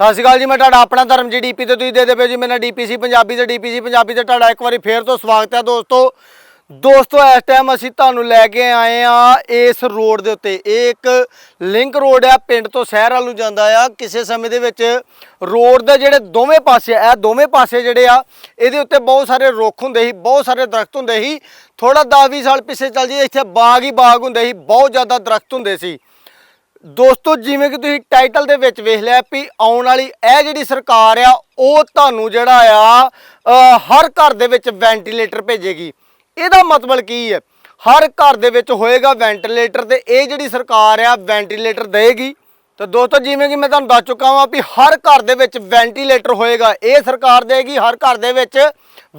ਸਤਿ ਸ਼੍ਰੀ ਅਕਾਲ ਜੀ, ਮੈਂ ਤੁਹਾਡਾ ਆਪਣਾ ਧਰਮ ਜੀ ਡੀਪੀ ਤੇ ਤੁਸੀਂ ਦੇ ਦੇ ਪਏ ਹੋ ਜੀ, ਮੇਰਾ ਡੀਪੀਸੀ ਪੰਜਾਬੀ ਤੇ ਡੀਪੀਸੀ ਪੰਜਾਬੀ ਤੇ ਤੁਹਾਡਾ ਇੱਕ ਵਾਰੀ ਫੇਰ ਤੋਂ ਸਵਾਗਤ ਹੈ ਦੋਸਤੋ। ਦੋਸਤੋ, ਇਸ ਟਾਈਮ ਅਸੀਂ ਤੁਹਾਨੂੰ ਲੈ ਕੇ ਆਏ ਆ ਇਸ ਰੋਡ ਦੇ ਉੱਤੇ। ਇਹ ਇੱਕ ਲਿੰਕ ਰੋਡ ਆ ਪਿੰਡ ਤੋਂ ਸ਼ਹਿਰ ਵੱਲ ਨੂੰ ਜਾਂਦਾ ਆ। ਕਿਸੇ ਸਮੇਂ ਦੇ ਵਿੱਚ ਰੋਡ ਦੇ ਜਿਹੜੇ ਦੋਵੇਂ ਪਾਸੇ ਆ, ਇਹ ਦੋਵੇਂ ਪਾਸੇ ਜਿਹੜੇ ਆ, ਇਹਦੇ ਉੱਤੇ ਬਹੁਤ ਸਾਰੇ ਰੁੱਖ ਹੁੰਦੇ ਸੀ, ਬਹੁਤ ਸਾਰੇ ਦਰਖਤ ਹੁੰਦੇ ਸੀ। ਥੋੜਾ 10-20 ਸਾਲ ਪਿੱਛੇ ਚੱਲ ਜੀ ਇੱਥੇ ਬਾਗ ਹੀ ਬਾਗ ਹੁੰਦੇ ਸੀ, ਬਹੁਤ ਜ਼ਿਆਦਾ ਦਰਖਤ ਹੁੰਦੇ ਸੀ। ਦੋਸਤੋ ਜਿਵੇਂ ਕਿ ਤੁਸੀਂ ਟਾਈਟਲ ਦੇ ਵਿੱਚ ਵੇਖ ਲਿਆ ਵੀ ਆਉਣ ਵਾਲੀ ਇਹ ਜਿਹੜੀ ਸਰਕਾਰ ਆ ਉਹ ਤੁਹਾਨੂੰ ਜਿਹੜਾ ਆ ਹਰ ਘਰ ਦੇ ਵਿੱਚ ਵੈਂਟੀਲੇਟਰ ਭੇਜੇਗੀ। ਇਹਦਾ ਮਤਲਬ ਕੀ ਹੈ? ਹਰ ਘਰ ਦੇ ਵਿੱਚ ਹੋਏਗਾ ਵੈਂਟੀਲੇਟਰ ਤੇ ਇਹ ਜਿਹੜੀ ਸਰਕਾਰ ਆ ਵੈਂਟੀਲੇਟਰ ਦੇਗੀ ਤਾਂ ਦੋਸਤੋ ਜਿਵੇਂ ਕਿ ਮੈਂ ਤੁਹਾਨੂੰ ਦੱਸ ਚੁੱਕਾ ਹਾਂ ਵੀ ਹਰ ਘਰ ਦੇ ਵਿੱਚ ਵੈਂਟੀਲੇਟਰ ਹੋਏਗਾ ਇਹ ਸਰਕਾਰ ਦੇਗੀ ਹਰ ਘਰ ਦੇ ਵਿੱਚ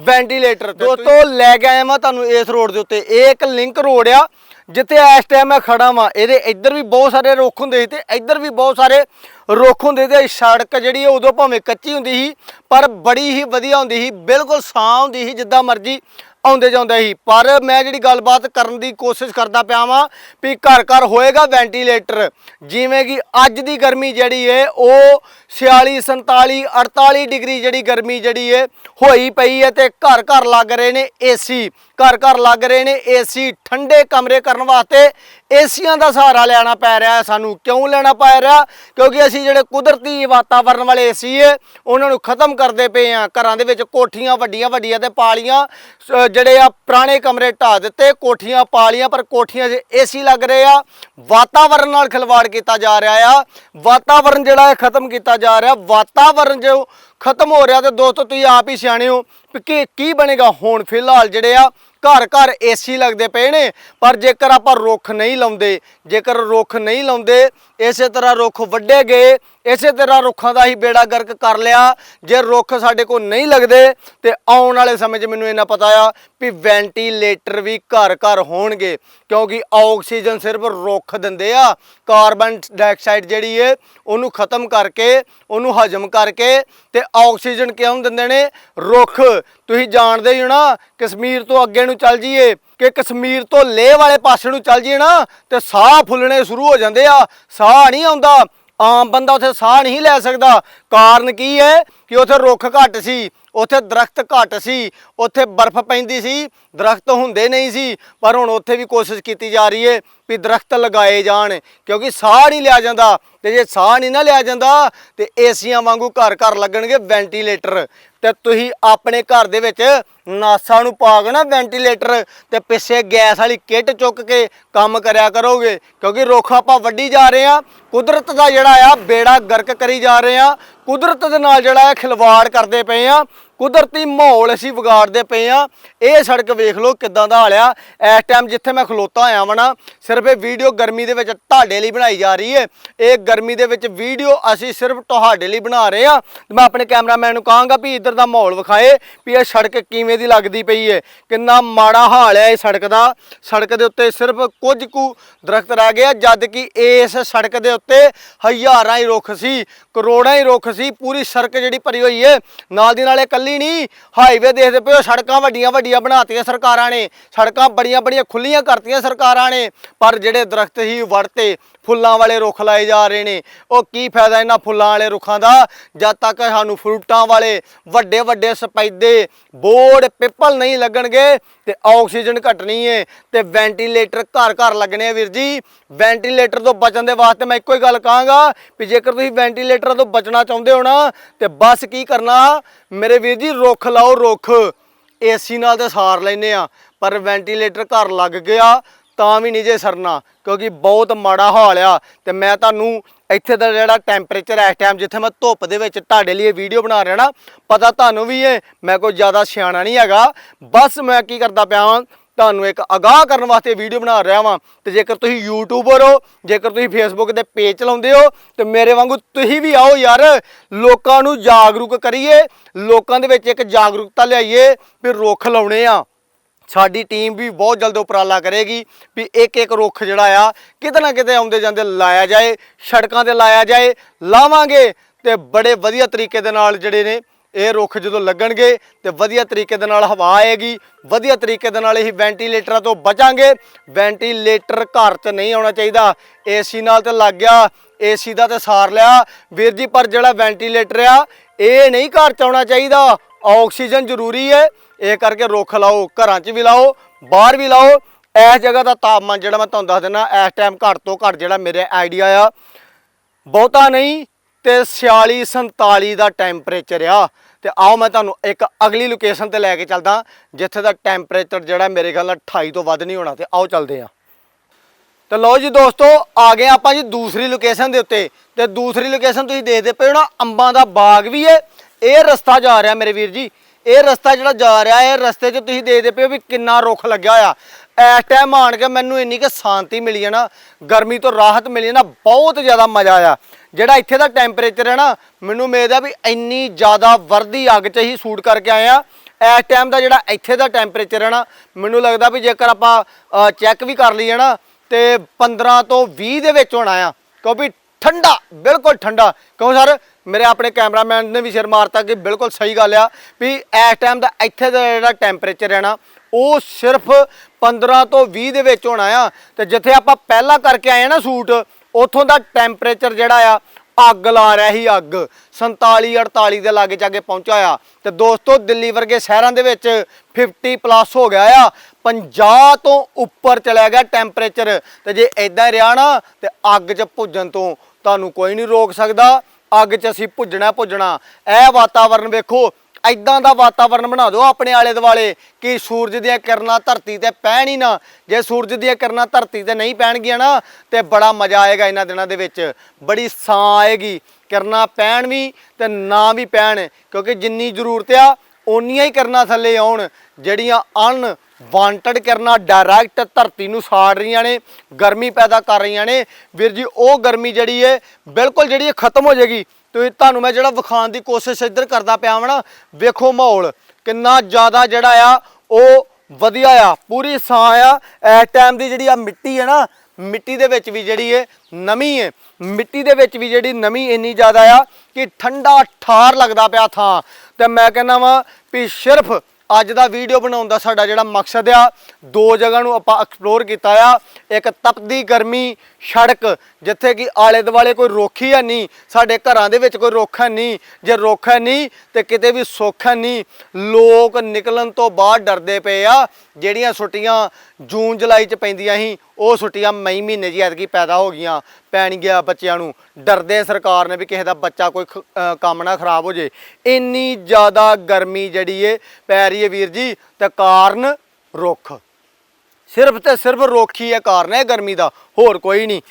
ਵੈਂਟੀਲੇਟਰ ਦੋਸਤੋ ਲੈ ਕੇ ਆਇਆ ਮੈਂ ਤੁਹਾਨੂੰ ਇਸ ਰੋਡ ਦੇ ਉੱਤੇ। ਇਹ ਇੱਕ ਲਿੰਕ ਰੋਡ ਆ। ਜਿੱਥੇ ਇਸ ਟਾਈਮ ਮੈਂ ਖੜਾ ਵਾਂ, ਇਹਦੇ ਇੱਧਰ ਵੀ ਬਹੁਤ ਸਾਰੇ ਰੁੱਖ ਹੁੰਦੇ ਸੀ ਤੇ ਇੱਧਰ ਵੀ ਬਹੁਤ ਸਾਰੇ ਰੁੱਖ ਹੁੰਦੇ ਤੇ ਸੜਕ ਜਿਹੜੀ ਉਦੋਂ ਭਾਵੇਂ ਕੱਚੀ ਹੁੰਦੀ ਸੀ, ਪਰ ਬੜੀ ਹੀ ਵਧੀਆ ਹੁੰਦੀ ਸੀ, ਬਿਲਕੁਲ ਸਾਂ ਹੁੰਦੀ ਸੀ ਜਿੱਦਾਂ ਮਰਜ਼ੀ ਆਉਂਦੇ ਜਾਂਦੇ ਸੀ। ਪਰ ਮੈਂ ਜਿਹੜੀ ਗੱਲਬਾਤ ਕਰਨ ਦੀ ਕੋਸ਼ਿਸ਼ ਕਰਦਾ ਪਿਆ ਵਾਂ ਵੀ ਘਰ ਘਰ ਹੋਏਗਾ ਵੈਂਟੀਲੇਟਰ। ਜਿਵੇਂ ਕਿ ਅੱਜ ਦੀ ਗਰਮੀ ਜਿਹੜੀ ਏ, ਉਹ 46 47 48 ਡਿਗਰੀ ਜਿਹੜੀ ਗਰਮੀ ਜਿਹੜੀ ਏ, ਹੋਈ ਪਈ ਹੈ ਤੇ ਘਰ ਘਰ ਲੱਗ ਰਹੇ ਨੇ ਏਸੀ। ਘਰ ਘਰ ਲੱਗ ਰਹੇ ਨੇ ਏਸੀ। ਠੰਡੇ ਕਮਰੇ ਕਰਨ ਵਾਸਤੇ ਏਸੀਆਂ ਦਾ ਸਹਾਰਾ ਲੈਣਾ ਪੈ ਰਿਹਾ ਹੈ ਸਾਨੂੰ। ਕਿਉਂ ਲੈਣਾ ਪੈ ਰਿਹਾ? ਕਿਉਂਕਿ ਅਸੀਂ ਜਿਹੜੇ ਕੁਦਰਤੀ ਵਾਤਾਵਰਣ ਵਾਲੇ ਏਸੀ ਏ, ਉਹਨਾਂ ਨੂੰ ਖਤਮ ਕਰਦੇ ਪਏ ਆ ਘਰਾਂ ਦੇ ਵਿੱਚ ਕੋਠੀਆਂ ਵੱਡੀਆਂ ਵੱਡੀਆਂ ਤੇ ਪਾਲੀਆਂ ਜਿਹੜੇ ਆ ਪੁਰਾਣੇ ਕਮਰੇ ਢਾ ਦਿੱਤੇ, ਕੋਠੀਆਂ ਪਾ ਪਾਲੀਆਂ, ਪਰ ਕੋਠੀਆਂ 'ਚ ਏਸੀ ਲੱਗ ਰਹੇ ਆ। ਵਾਤਾਵਰਣ ਨਾਲ ਖਿਲਵਾੜ ਕੀਤਾ ਜਾ ਰਿਹਾ ਆ। ਵਾਤਾਵਰਣ ਜਿਹੜਾ ਹੈ ਖਤਮ ਕੀਤਾ ਜਾ ਰਿਹਾ ਵਾਤਾਵਰਣ ਜੋ ਖਤਮ ਹੋ ਰਿਹਾ ਤੇ ਦੋਸਤੋ ਤੁਸੀਂ ਆਪ ਹੀ ਸਿਆਣੇ ਹੋ ਕੀ ਕੀ ਬਣੇਗਾ? ਹੁਣ ਫਿਲਹਾਲ ਜਿਹੜੇ ਆ, ਘਰ ਘਰ ਏਸੀ ਲੱਗਦੇ ਪਏ ਨੇ, ਪਰ ਜੇਕਰ ਆਪਾਂ ਰੁੱਖ ਨਹੀਂ ਲਾਉਂਦੇ, ਜੇਕਰ ਰੁੱਖ ਨਹੀਂ ਲਾਉਂਦੇ, ਇਸੇ ਤਰ੍ਹਾਂ ਰੁੱਖ ਵੱਡੇ ਗਏ, ਇਸੇ ਤਰ੍ਹਾਂ ਰੁੱਖਾਂ ਦਾ ਹੀ ਬੇੜਾ ਗਰਕ ਕਰ ਲਿਆ। ਜੇ ਰੁੱਖ ਸਾਡੇ ਕੋਲ ਨਹੀਂ ਲੱਗਦੇ, ਤੇ ਆਉਣ ਵਾਲੇ ਸਮੇਂ 'ਚ ਮੈਨੂੰ ਇਹਨਾਂ ਪਤਾ ਆ ਵੀ ਵੈਂਟੀਲੇਟਰ ਵੀ ਘਰ ਘਰ ਹੋਣਗੇ। ਕਿਉਂਕਿ ਆਕਸੀਜਨ ਸਿਰਫ ਰੁੱਖ ਦਿੰਦੇ ਆ, ਕਾਰਬਨ ਡਾਈਆਕਸਾਈਡ ਜਿਹੜੀ ਏ, ਉਹਨੂੰ ਖਤਮ ਕਰਕੇ, ਉਹਨੂੰ ਹਜਮ ਕਰਕੇ ਤੇ ਆਕਸੀਜਨ ਕਿਉਂ ਦਿੰਦੇ ਨੇ? ਰੁੱਖ। ਤੁਸੀਂ ਜਾਣਦੇ ਹੀ ਹੋ ਨਾ ਕਸ਼ਮੀਰ ਤੋਂ ਅੱਗੇ ਨੂੰ ਚੱਲ ਜਾਈਏ, ਕਿ ਕਸ਼ਮੀਰ ਤੋਂ ਲੇਹ ਵਾਲੇ ਪਾਸੇ ਨੂੰ ਚੱਲ ਜਾਈਏ ਨਾ, ਤੇ ਸਾਹ ਫੁੱਲਣੇ ਸ਼ੁਰੂ ਹੋ ਜਾਂਦੇ ਆ, ਸਾਹ ਨਹੀਂ ਆਉਂਦਾ। ਆਮ ਬੰਦਾ ਉੱਥੇ ਸਾਹ ਨਹੀਂ ਲੈ ਸਕਦਾ। ਕਾਰਨ ਕੀ ਹੈ ਕਿ ਉੱਥੇ ਰੁੱਖ ਘੱਟ ਸੀ, ਉੱਥੇ ਦਰਖਤ ਘੱਟ ਸੀ, ਉੱਥੇ ਬਰਫ਼ ਪੈਂਦੀ ਸੀ, ਦਰਖਤ ਹੁੰਦੇ ਨਹੀਂ ਸੀ, ਪਰ ਹੁਣ ਉੱਥੇ ਵੀ ਕੋਸ਼ਿਸ਼ ਕੀਤੀ ਜਾ ਰਹੀ ਹੈ ਵੀ ਦਰਖਤ ਲਗਾਏ ਜਾਣ, ਕਿਉਂਕਿ ਸਾਹ ਨਹੀਂ ਲਿਆ ਜਾਂਦਾ ਤੇ ਜੇ ਸਾਹ ਨਹੀਂ ਨਾ ਲਿਆ ਜਾਂਦਾ ਤੇ ਏਸੀਆਂ ਵਾਂਗੂ ਘਰ ਘਰ ਲੱਗਣਗੇ ਵੈਂਟੀਲੇਟਰ ਤੇ ਤੁਸੀਂ ਆਪਣੇ ਘਰ ਦੇ ਵਿੱਚ ਨਾਸਾ ਨੂੰ ਪਾ ਕੇ ਨਾ ਵੈਂਟੀਲੇਟਰ ਤੇ ਪਿੱਛੇ ਗੈਸ ਵਾਲੀ ਕਿੱਟ ਚੁੱਕ ਕੇ ਕੰਮ ਕਰਿਆ ਕਰੋਗੇ, ਕਿਉਂਕਿ ਰੁੱਖ ਆਪਾਂ ਵੱਢੀ ਜਾ ਰਹੇ ਆ ਕੁਦਰਤ ਦਾ ਜਿਹੜਾ ਆ, ਬੇੜਾ ਗਰਕ ਕਰੀ ਜਾ ਰਹੇ ਆ ਕੁਦਰਤ ਦੇ ਨਾਲ ਜਿਹੜਾ ਹੈ ਖਿਲਵਾੜ ਕਰਦੇ ਪਏ ਆ ਕੁਦਰਤੀ ਮਾਹੌਲ ਅਸੀਂ ਵਿਗਾੜਦੇ ਪਏ ਆ ਇਹ ਸੜਕ ਵੇਖ ਲਓ ਕਿੱਦਾਂ ਦਾ ਹਾਲਿਆ ਇਸ ਟਾਈਮ ਜਿੱਥੇ ਮੈਂ ਖਲੋਤਾ ਹੋਇਆ ਵਾਂ ਨਾ, ਸਿਰਫ ਇਹ ਵੀਡੀਓ ਗਰਮੀ ਦੇ ਵਿੱਚ ਤੁਹਾਡੇ ਲਈ ਬਣਾਈ ਜਾ ਰਹੀ ਹੈ। ਇਹ ਗਰਮੀ ਦੇ ਵਿੱਚ ਵੀਡੀਓ ਅਸੀਂ ਸਿਰਫ ਤੁਹਾਡੇ ਲਈ ਬਣਾ ਰਹੇ ਆ ਮੈਂ ਆਪਣੇ ਕੈਮਰਾਮੈਨ ਨੂੰ ਕਹਾਂਗਾ ਵੀ ਇੱਧਰ ਦਾ ਮਾਹੌਲ ਵਿਖਾਏ ਵੀ ਇਹ ਸੜਕ ਕਿਵੇਂ ਦੀ ਲੱਗਦੀ ਪਈ ਹੈ। ਕਿੰਨਾ ਮਾੜਾ ਹਾਲ ਹੈ ਇਹ ਸੜਕ ਦਾ। ਸੜਕ ਦੇ ਉੱਤੇ ਸਿਰਫ ਕੁਝ ਕੁ ਦਰਖਤ ਰਹਿ ਗਏ ਆ, ਜਦ ਕਿ ਇਸ ਸੜਕ ਦੇ ਉੱਤੇ ਹਜ਼ਾਰਾਂ ਹੀ ਰੁੱਖ ਸੀ, ਕਰੋੜਾਂ ਹੀ ਰੁੱਖ ਸੀ। ਪੂਰੀ ਸੜਕ ਜਿਹੜੀ ਭਰੀ ਹੋਈ ਹੈ, ਨਾਲ ਦੀ ਨਾਲ ਇਹ ਕੱਲੀ ਨਹੀਂ। ਹਾਈਵੇ ਦੇਖਦੇ ਪਏ ਸੜਕਾਂ ਵੱਡੀਆਂ ਵੱਡੀਆਂ ਬਣਾਤੀਆਂ ਸਰਕਾਰਾਂ ਨੇ। ਸੜਕਾਂ ਬੜੀਆਂ ਬੜੀਆਂ ਖੁੱਲੀਆਂ ਕਰਤੀਆਂ ਸਰਕਾਰਾਂ ਨੇ। ਪਰ ਜਿਹੜੇ ਦਰਖਤ ਹੀ ਵੜਤੇ ਫੁੱਲਾਂ ਵਾਲੇ ਰੁੱਖ ਲਾਏ ਜਾ ਰਹੇ ਨੇ। ਉਹ ਕੀ ਫਾਇਦਾ ਇਹਨਾਂ ਫੁੱਲਾਂ ਵਾਲੇ ਰੁੱਖਾਂ ਦਾ? ਜਦ ਤੱਕ ਸਾਨੂੰ ਫਰੂਟਾਂ ਵਾਲੇ ਵੱਡੇ ਵੱਡੇ ਸਪੈਦੇ ਬੋਰਡ ਪਿੱਪਲ ਨਹੀਂ ਲੱਗਣਗੇ, ਤੇ ਆਕਸੀਜਨ ਘਟਣੀ ਏ, ਤੇ ਵੈਂਟੀਲੇਟਰ ਘਰ ਘਰ ਲੱਗਣੇ ਆ ਵੀਰ ਜੀ। ਵੈਂਟੀਲੇਟਰ ਤੋਂ ਬਚਣ ਦੇ ਵਾਸਤੇ ਮੈਂ ਇੱਕੋ ਹੀ ਗੱਲ ਕਹਾਂਗਾ ਵੀ ਜੇਕਰ ਤੁਸੀਂ ਵੈਂਟੀਲੇਟਰ ਤੋਂ ਬਚਣਾ ਚਾਹੁੰਦੇ ਹੋ ਨਾ, ਤੇ ਬਸ ਕੀ ਕਰਨਾ? ਮੇਰੇ ਵੀਰ ਜੀ, ਰੁੱਖ ਲਾਓ, ਰੁੱਖ। ਏਸੀ ਨਾਲ ਤਾਂ ਸਾਰ ਲੈਨੇ ਆ, ਪਰ ਵੈਂਟੀਲੇਟਰ ਘਰ ਲੱਗ ਗਿਆ, ਤਾਂ ਵੀ ਨਹੀਂ ਜੇ ਸਰਨਾ, ਕਿਉਂਕਿ ਬਹੁਤ ਮਾੜਾ ਹਾਲ ਆ। ਤੇ ਮੈਂ ਤੁਹਾਨੂੰ ਇੱਥੇ ਦਾ ਜਿਹੜਾ ਟੈਂਪਰੇਚਰ ਇਸ ਟਾਈਮ ਜਿੱਥੇ ਮੈਂ ਧੁੱਪ ਦੇ ਵਿੱਚ ਤੁਹਾਡੇ ਲਈ ਵੀਡੀਓ ਬਣਾ ਰਿਹਾ ਨਾ, ਪਤਾ ਤੁਹਾਨੂੰ ਵੀ ਏ, ਮੈਂ ਕੋਈ ਜ਼ਿਆਦਾ ਸਿਆਣਾ ਨਹੀਂ ਹੈਗਾ। ਬਸ ਮੈਂ ਕੀ ਕਰਦਾ ਪਿਆ ਹਾਂ ਤੁਹਾਨੂੰ ਇੱਕ ਅਗਾਹ ਕਰਨ ਵਾਸਤੇ ਵੀਡੀਓ ਬਣਾ ਰਿਹਾ ਵਾਂ। ਤੇ ਜੇਕਰ ਤੁਸੀਂ ਯੂਟਿਊਬਰ ਹੋ, ਜੇਕਰ ਤੁਸੀਂ ਫੇਸਬੁੱਕ ਤੇ ਪੇਜ ਚਲਾਉਂਦੇ ਹੋ, ਤੇ ਮੇਰੇ ਵਾਂਗੂ ਤੁਸੀਂ ਵੀ ਆਓ ਯਾਰ। ਲੋਕਾਂ ਨੂੰ ਜਾਗਰੂਕ ਕਰੀਏ, ਲੋਕਾਂ ਦੇ ਵਿੱਚ ਇੱਕ ਜਾਗਰੂਕਤਾ ਲਿਆਈਏ ਵੀ ਰੁੱਖ ਲਾਉਣੇ ਆ। ਸਾਡੀ ਟੀਮ ਵੀ ਬਹੁਤ ਜਲਦ ਉਪਰਾਲਾ ਕਰੇਗੀ ਵੀ ਇੱਕ ਇੱਕ ਰੁੱਖ ਜਿਹੜਾ ਆ, ਕਿਤੇ ਨਾ ਕਿਤੇ ਆਉਂਦੇ ਜਾਂਦੇ ਲਾਇਆ ਜਾਏ, ਸੜਕਾਂ ਤੇ ਲਾਇਆ ਜਾਏ, ਲਾਵਾਂਗੇ। ਤੇ ਬੜੇ ਵਧੀਆ ਤਰੀਕੇ ਦੇ ਨਾਲ ਜਿਹੜੇ ਨੇ ਇਹ ਰੁੱਖ ਜਦੋਂ ਲੱਗਣਗੇ ਤੇ ਵਧੀਆ ਤਰੀਕੇ ਦੇ ਨਾਲ ਹਵਾ ਆਏਗੀ, ਵਧੀਆ ਤਰੀਕੇ ਦੇ ਨਾਲ ਅਸੀਂ ਵੈਂਟੀਲੇਟਰਾਂ ਤੋਂ ਬਚਾਂਗੇ। ਵੈਂਟੀਲੇਟਰ ਘਰ 'ਚ ਨਹੀਂ ਆਉਣਾ ਚਾਹੀਦਾ। ਏਸੀ ਨਾਲ ਤੇ ਲੱਗ ਗਿਆ ਏਸੀ ਦਾ ਤੇ ਸਾਰ ਲਿਆ। ਵੀਰ ਜੀ, ਪਰ ਜਿਹੜਾ ਵੈਂਟੀਲੇਟਰ ਆ, ਇਹ ਨਹੀਂ ਘਰ ਚ ਆਉਣਾ ਚਾਹੀਦਾ। ਆਕਸੀਜਨ ਜ਼ਰੂਰੀ ਹੈ। ਇਹ ਕਰਕੇ ਰੁੱਖ ਲਾਓ, ਘਰਾਂ 'ਚ ਵੀ ਲਾਓ, ਬਾਹਰ ਵੀ ਲਾਓ। ਇਸ ਜਗ੍ਹਾ ਦਾ ਤਾਪਮਾਨ ਜਿਹੜਾ ਮੈਂ ਤੁਹਾਨੂੰ ਦੱਸ ਦਿੰਦਾ, ਇਸ ਟਾਈਮ ਘੱਟ ਤੋਂ ਘੱਟ ਜਿਹੜਾ ਮੇਰੇ ਆਈਡੀਆ ਆ, ਬਹੁਤਾ ਨਹੀਂ। ਤੇ 46 47 ਦਾ ਟੈਂਪਰੇਚਰ ਆ। ਤੇ ਆਓ ਮੈਂ ਤੁਹਾਨੂੰ ਇੱਕ ਅਗਲੀ ਲੋਕੇਸ਼ਨ ਤੇ ਲੈ ਕੇ ਚੱਲਦਾ, ਜਿੱਥੇ ਦਾ ਟੈਂਪਰੇਚਰ ਜਿਹੜਾ ਮੇਰੇ ਖਿਆਲ ਨਾਲ 28 ਤੋਂ ਵੱਧ ਨਹੀਂ ਹੋਣਾ ਤੇ ਆਓ ਚੱਲਦੇ ਆ ਤੇ ਲਓ ਜੀ ਦੋਸਤੋ, ਆ ਗਏ ਆਪਾਂ ਜੀ ਦੂਸਰੀ ਲੋਕੇਸ਼ਨ ਦੇ ਉੱਤੇ। ਤੇ ਦੂਸਰੀ ਲੋਕੇਸ਼ਨ ਤੁਸੀਂ ਦੇਖਦੇ ਪਏ ਹੋ ਨਾ, ਅੰਬਾਂ ਦਾ ਬਾਗ ਵੀ ਹੈ। ਇਹ ਰਸਤਾ ਜਾ ਰਿਹਾ ਮੇਰੇ ਵੀਰ ਜੀ। ਇਹ ਰਸਤਾ ਜਿਹੜਾ ਜਾ ਰਿਹਾ ਹੈ ਰਸਤੇ 'ਚ ਤੁਸੀਂ ਦੇਖਦੇ ਪਏ ਹੋ ਵੀ ਕਿੰਨਾ ਰੁੱਖ ਲੱਗਿਆ ਹੋਇਆ। ਇਸ ਟਾਈਮ ਆਣ ਕੇ ਮੈਨੂੰ ਇੰਨੀ ਕਿ ਸ਼ਾਂਤੀ ਮਿਲੀ ਹੈ ਨਾ, ਗਰਮੀ ਤੋਂ ਰਾਹਤ ਮਿਲੀ ਹੈ ਨਾ, ਬਹੁਤ ਜ਼ਿਆਦਾ ਮਜ਼ਾ ਆਇਆ। ਜਿਹੜਾ ਇੱਥੇ ਦਾ ਟੈਂਪਰੇਚਰ ਹੈ ਨਾ, ਮੈਨੂੰ ਉਮੀਦ ਹੈ ਵੀ ਇੰਨੀ ਜ਼ਿਆਦਾ ਵਰਦੀ ਅੱਗ 'ਚ ਹੀ ਸ਼ੂਟ ਕਰਕੇ ਆਏ ਆ। ਇਸ ਟਾਈਮ ਦਾ ਜਿਹੜਾ ਇੱਥੇ ਦਾ ਟੈਂਪਰੇਚਰ ਹੈ ਨਾ, ਮੈਨੂੰ ਲੱਗਦਾ ਵੀ ਜੇਕਰ ਆਪਾਂ ਚੈੱਕ ਵੀ ਕਰ ਲਈਏ ਨਾ, ਤੇ 15 ਤੋਂ 20 ਦੇ ਵਿੱਚ ਹੋਣਾ ਆ। ਕਿਉਂਕਿ ਠੰਡਾ, ਬਿਲਕੁਲ ਠੰਡਾ। ਕਿਉਂ ਸਰ? ਮੇਰੇ ਆਪਣੇ ਕੈਮਰਾਮੈਨ ਨੇ ਵੀ ਸਿਰ ਮਾਰਤਾ ਕਿ ਬਿਲਕੁਲ ਸਹੀ ਗੱਲ ਆ ਵੀ ਇਸ ਟਾਈਮ ਦਾ ਇੱਥੇ ਦਾ ਜਿਹੜਾ ਟੈਂਪਰੇਚਰ ਹੈ ਨਾ, ਉਹ ਸਿਰਫ 15 ਤੋਂ 20 ਦੇ ਵਿੱਚ ਹੋਣਾ ਆ। ਤੇ ਜਿੱਥੇ ਆਪਾਂ ਪਹਿਲਾਂ ਕਰਕੇ ਆਏ ਆ ਨਾ ਸ਼ੂਟ ਉੱਥੋਂ ਦਾ ਟੈਂਪਰੇਚਰ ਜਿਹੜਾ ਆ, ਅੱਗ ਲਾ ਰਿਹਾ ਸੀ ਅੱਗ। 47 48 ਦੇ ਲਾਗੇ ਚਾਗੇ ਪਹੁੰਚਿਆ ਆ। ਤੇ ਦੋਸਤੋ, ਦਿੱਲੀ ਵਰਗੇ ਸ਼ਹਿਰਾਂ ਦੇ ਵਿੱਚ 50 ਪਲੱਸ ਹੋ ਗਿਆ ਆ। 50 ਤੋਂ ਉੱਪਰ ਚਲਾ ਗਿਆ ਟੈਂਪਰੇਚਰ ਤੇ ਜੇ ਇਦਾਂ ਰਿਹਾ ਨਾ, ਤੇ ਅੱਗ 'ਚ ਭੁੱਜਣ ਤੋਂ ਤੁਹਾਨੂੰ ਕੋਈ ਨਹੀਂ ਰੋਕ ਸਕਦਾ। ਅੱਗ 'ਚ ਅਸੀਂ ਭੁੱਜਣਾ ਭੁੱਜਣਾ ਇਹ ਵਾਤਾਵਰਨ ਵੇਖੋ ਐਦਾਂ ਦਾ ਵਾਤਾਵਰਨ ਬਣਾ ਦਿਓ ਆਪਣੇ ਆਲੇ ਦੁਆਲੇ ਕਿ ਸੂਰਜ ਦੀਆਂ ਕਿਰਨਾਂ ਧਰਤੀ ਤੇ ਪੈਣ ਹੀ ਨਾ। ਜੇ ਸੂਰਜ ਦੀਆਂ ਕਿਰਨਾਂ ਧਰਤੀ ਤੇ ਨਹੀਂ ਪੈਣਗੀਆਂ ਨਾ, ਤੇ ਬੜਾ ਮਜ਼ਾ ਆਏਗਾ ਇਹਨਾਂ ਦਿਨਾਂ ਦੇ ਵਿੱਚ। ਬੜੀ ਸਾਂ ਆਏਗੀ। ਕਿਰਨਾਂ ਪੈਣ ਵੀ ਤੇ ਨਾ ਵੀ ਪੈਣ, ਕਿਉਂਕਿ ਜਿੰਨੀ ਜ਼ਰੂਰਤ ਆ, ਓਨੀਆਂ ਹੀ ਕਿਰਨਾਂ ਥੱਲੇ ਆਉਣ। ਜਿਹੜੀਆਂ ਅਣ ਵਾਂਟਡ ਕਿਰਨਾਂ ਡਾਇਰੈਕਟ ਧਰਤੀ ਨੂੰ ਸਾੜ ਰਹੀਆਂ ਨੇ, ਗਰਮੀ ਪੈਦਾ ਕਰ ਰਹੀਆਂ ਨੇ। ਵੀਰ ਜੀ, ਉਹ ਗਰਮੀ ਜਿਹੜੀ ਹੈ ਬਿਲਕੁਲ ਜਿਹੜੀ ਖਤਮ ਹੋ ਜਾਏਗੀ। ਤੇ ਤੁਹਾਨੂੰ ਮੈਂ ਜਿਹੜਾ ਵਿਖਾਉਣ ਦੀ ਕੋਸ਼ਿਸ਼ ਇੱਧਰ ਕਰਦਾ ਪਿਆ ਵਾਂ ਨਾ, ਵੇਖੋ ਮਾਹੌਲ, ਕਿੰਨਾ ਜ਼ਿਆਦਾ ਜਿਹੜਾ ਆ, ਉਹ ਵਧੀਆ ਆ, ਪੂਰੀ ਸਾਂ ਆ। ਇਸ ਟਾਈਮ ਦੀ ਜਿਹੜੀ ਆ ਮਿੱਟੀ ਹੈ ਨਾ, ਮਿੱਟੀ ਦੇ ਵਿੱਚ ਵੀ ਜਿਹੜੀ ਹੈ ਨਮੀ ਹੈ ਮਿੱਟੀ ਦੇ ਵਿੱਚ ਵੀ ਜਿਹੜੀ ਨਮੀ ਇੰਨੀ ਜ਼ਿਆਦਾ ਆ ਕਿ ਠੰਡਾ ਠਾਰ ਲੱਗਦਾ ਪਿਆ ਥਾਂ। ਤੇ ਮੈਂ ਕਹਿੰਦਾ ਵਾਂ ਵੀ ਸਿਰਫ ਅੱਜ ਦਾ ਵੀਡੀਓ ਬਣਾਉਣ ਦਾ ਸਾਡਾ ਜਿਹੜਾ ਮਕਸਦ ਆ, ਦੋ ਜਗ੍ਹਾ ਨੂੰ ਆਪਾਂ ਐਕਸਪਲੋਰ ਕੀਤਾ ਆ। ਇੱਕ ਤਪਦੀ ਗਰਮੀ ਸੜਕ, ਜਿੱਥੇ ਕਿ ਆਲੇ ਦੁਆਲੇ ਕੋਈ ਰੁੱਖ ਹੀ ਹੈ ਨਹੀਂ, ਸਾਡੇ ਘਰਾਂ ਦੇ ਵਿੱਚ ਕੋਈ ਰੁੱਖ ਨਹੀਂ। ਜੇ ਰੁੱਖ ਨਹੀਂ ਤੇ ਕਿਤੇ ਵੀ ਸੁੱਖ ਨਹੀਂ, ਲੋਕ ਨਿਕਲਣ ਤੋਂ ਬਾਅਦ ਡਰਦੇ ਪਏ ਆ। ਜਿਹੜੀਆਂ ਛੁੱਟੀਆਂ ਜੂਨ, ਜੁਲਾਈ ਚ ਪੈਂਦੀਆਂ ਸੀ, ਉਹ ਛੁੱਟੀਆਂ ਮਈ ਮਹੀਨੇ ਜੀ ਐਤਕੀ ਪੈਦਾ ਹੋ ਗਈਆਂ। ਪੈਣ ਗਿਆ ਬੱਚਿਆਂ ਨੂੰ। ਡਰਦੇ ਸਰਕਾਰ ਨੇ ਵੀ ਕਿਸੇ ਦਾ ਬੱਚਾ ਕੋਈ ਖ- ਕੰਮ ਨਾ ਖਰਾਬ ਹੋ ਜੇ। ਇੰਨੀ ਜ਼ਿਆਦਾ ਗਰਮੀ ਜਿਹੜੀ ਏ, ਪੈ ਰਹੀ ਏ ਵੀਰ ਜੀ, ਤੇ ਕਾਰਨ ਰੁੱਖ। ਸਿਰਫ ਤੇ ਸਿਰਫ ਰੁੱਖ ਹੀ ਹੈ ਕਾਰਨ ਹੈ ਗਰਮੀ ਦਾ, ਹੋਰ ਕੋਈ ਨਹੀਂ।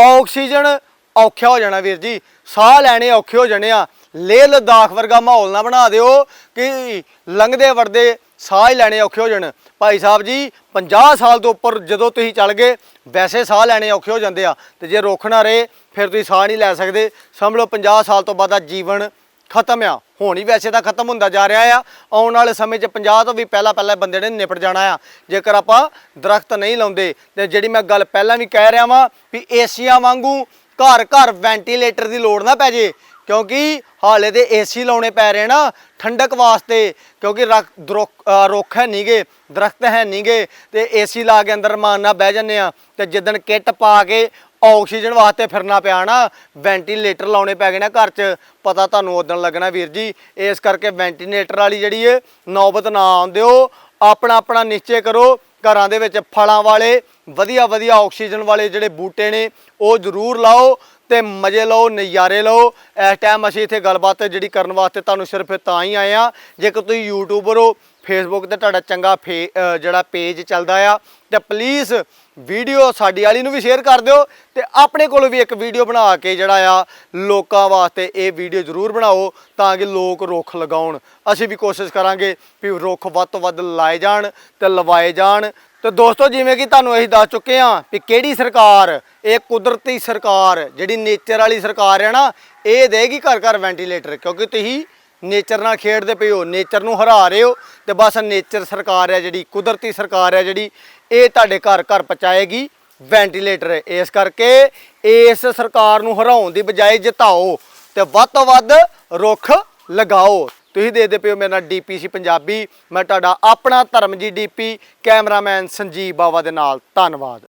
ਆਕਸੀਜਨ ਔਖਾ ਹੋ ਜਾਣਾ ਵੀਰ ਜੀ। ਸਾਹ ਲੈਣੇ ਔਖੇ ਹੋ ਜਾਣੇ ਆ। ਲੇਹ ਲਦਾਖ ਵਰਗਾ ਮਾਹੌਲ ਨਾ ਬਣਾ ਦਿਓ ਕਿ ਲੰਘਦੇ ਵੜਦੇ ਸਾਹ ਹੀ ਲੈਣੇ ਔਖੇ ਹੋ ਜਾਣ। ਭਾਈ ਸਾਹਿਬ ਜੀ 50 ਸਾਲ ਤੋਂ ਉੱਪਰ ਜਦੋਂ ਤੁਸੀਂ ਚੱਲ ਗਏ, ਵੈਸੇ ਸਾਹ ਲੈਣੇ ਔਖੇ ਹੋ ਜਾਂਦੇ ਆ। ਤੇ ਜੇ ਰੁੱਖ ਨਾ ਰਹੇ, ਫਿਰ ਤੁਸੀਂ ਸਾਹ ਨਹੀਂ ਲੈ ਸਕਦੇ। ਸਮਝ ਲਓ 50 ਸਾਲ ਤੋਂ ਬਾਅਦ ਆ ਜੀਵਨ ਖਤਮ ਆ। ਹੁਣ ਹੀ ਵੈਸੇ ਤਾਂ ਖਤਮ ਹੁੰਦਾ ਜਾ ਰਿਹਾ ਆ। ਆਉਣ ਵਾਲੇ ਸਮੇਂ 'ਚ 50 ਤੋਂ ਵੀ ਪਹਿਲਾਂ ਪਹਿਲਾਂ ਬੰਦੇ ਨੇ ਨਿਪਟ ਜਾਣਾ ਆ। ਜੇਕਰ ਆਪਾਂ ਦਰਖਤ ਨਹੀਂ ਲਾਉਂਦੇ, ਤੇ ਜਿਹੜੀ ਮੈਂ ਗੱਲ ਪਹਿਲਾਂ ਵੀ ਕਹਿ ਰਿਹਾ ਵਾਂ ਵੀ ਏਸੀਆਂ ਵਾਂਗੂ ਘਰ ਘਰ ਵੈਂਟੀਲੇਟਰ ਦੀ ਲੋੜ ਨਾ ਪੈ ਜੇ ਕਿਉਂਕਿ ਹਾਲੇ ਤੇ ਏਸੀ ਲਾਉਣੇ ਪੈ ਰਹੇ ਨਾ ਠੰਡਕ ਵਾਸਤੇ, ਕਿਉਂਕਿ ਰਖ- ਰੁੱਖ ਹੈ ਨਹੀਂਗੇ ਦਰਖਤ ਹੈ ਨਹੀਂਗੇ ਤੇ ਏਸੀ ਲਾ ਕੇ ਅੰਦਰ ਮਾਨ ਨਾਲ ਬਹਿ ਜੰਨੇ ਆ, ਤੇ ਜਿੱਦਣ ਕਿੱਟ ਪਾ ਕੇ ਆਕਸੀਜਨ ਵਾਸਤੇ ਫਿਰਨਾ ਪਿਆ ਨਾ, ਵੈਂਟੀਲੇਟਰ ਲਾਉਣੇ ਪੈ ਗਏ ਨਾ ਘਰ 'ਚ, ਪਤਾ ਤੁਹਾਨੂੰ ਉਦੋਂ ਲੱਗਣਾ ਵੀਰ ਜੀ, ਇਸ ਕਰਕੇ ਵੈਂਟੀਲੇਟਰ ਵਾਲੀ ਜਿਹੜੀ ਏ, ਨੌਬਤ ਨਾ ਆਉਂਦਿਓ ਆਪਣਾ ਆਪਣਾ ਨਿਸ਼ਚੈ ਕਰੋ, ਘਰਾਂ ਦੇ ਵਿੱਚ ਫਲਾਂ ਵਾਲੇ, ਵਧੀਆ ਵਧੀਆ ਆਕਸੀਜਨ ਵਾਲੇ ਜਿਹੜੇ ਬੂਟੇ ਨੇ, ਉਹ ਜ਼ਰੂਰ ਲਾਓ ਤੇ ਮਜ਼ੇ ਲਓ, ਨਜ਼ਾਰੇ ਲਓ। ਇਸ ਟਾਈਮ ਅਸੀਂ ਇੱਥੇ ਗੱਲਬਾਤ ਜਿਹੜੀ ਕਰਨ ਵਾਸਤੇ ਤੁਹਾਨੂੰ ਸਿਰਫ ਤਾਂ ਹੀ ਆਏ ਆ ਜੇਕਰ ਤੁਸੀਂ ਯੂਟਿਊਬਰ ਹੋ ਫੇਸਬੁੱਕ ਤੇ ਤੁਹਾਡਾ ਚੰਗਾ ਫੇ ਜਿਹੜਾ ਪੇਜ ਚੱਲਦਾ ਆ, ਤੇ ਪਲੀਜ਼ ਵੀਡੀਓ ਸਾਡੀ ਵਾਲੀ ਨੂੰ ਵੀ ਸ਼ੇਅਰ ਕਰ ਦਿਓ ਤੇ ਆਪਣੇ ਕੋਲ ਵੀ ਇੱਕ ਵੀਡੀਓ ਬਣਾ ਕੇ ਜਿਹੜਾ ਆ, ਲੋਕਾਂ ਵਾਸਤੇ ਇਹ ਵੀਡੀਓ ਜ਼ਰੂਰ ਬਣਾਓ ਤਾਂ ਕਿ ਲੋਕ ਰੁੱਖ ਲਗਾਉਣ। ਅਸੀਂ ਵੀ ਕੋਸ਼ਿਸ਼ ਕਰਾਂਗੇ ਵੀ ਰੁੱਖ ਵੱਧ ਤੋਂ ਵੱਧ ਲਾਏ ਜਾਣ ਤੇ ਲਵਾਏ ਜਾਣ। ਤੇ ਦੋਸਤੋ, ਜਿਵੇਂ ਕਿ ਤੁਹਾਨੂੰ ਅਸੀਂ ਦੱਸ ਚੁੱਕੇ ਹਾਂ ਵੀ ਕਿਹੜੀ ਸਰਕਾਰ, ਇਹ ਕੁਦਰਤੀ ਸਰਕਾਰ, ਜਿਹੜੀ ਨੇਚਰ ਵਾਲੀ ਸਰਕਾਰ ਹੈ ਨਾ, ਇਹ ਦੇਗੀ ਘਰ ਘਰ ਵੈਂਟੀਲੇਟਰ ਕਿਉਂਕਿ ਤੁਸੀਂ ਨੇਚਰ ਨਾਲ ਖੇਡਦੇ ਪਏ ਹੋ ਨੇਚਰ ਨੂੰ ਹਰਾ ਰਹੇ ਹੋ, ਤੇ ਬਸ ਨੇਚਰ ਸਰਕਾਰ ਹੈ ਜਿਹੜੀ, ਕੁਦਰਤੀ ਸਰਕਾਰ ਹੈ ਜਿਹੜੀ, ਇਹ ਤੁਹਾਡੇ ਘਰ ਘਰ ਪਹੁੰਚਾਏਗੀ ਵੈਂਟੀਲੇਟਰ ਇਸ ਕਰਕੇ ਇਸ ਸਰਕਾਰ ਨੂੰ ਹਰਾਉਣ ਦੀ ਬਜਾਏ ਜਿਤਾਓ ਤੇ ਵੱਧ ਤੋਂ ਵੱਧ ਰੁੱਖ ਲਗਾਓ। ਤੁਸੀਂ ਦੇਖਦੇ ਪਿਓ ਮੇਰਾ ਨਾਮ ਡੀਪੀਸੀ ਪੰਜਾਬੀ। ਮੈਂ ਤੁਹਾਡਾ ਆਪਣਾ ਧਰਮ ਧਰਮਜੀ ਡੀਪੀ, ਕੈਮਰਾਮੈਨ ਸੰਜੀਵ ਬਾਵਾ ਦੇ ਨਾਲ। ਧੰਨਵਾਦ।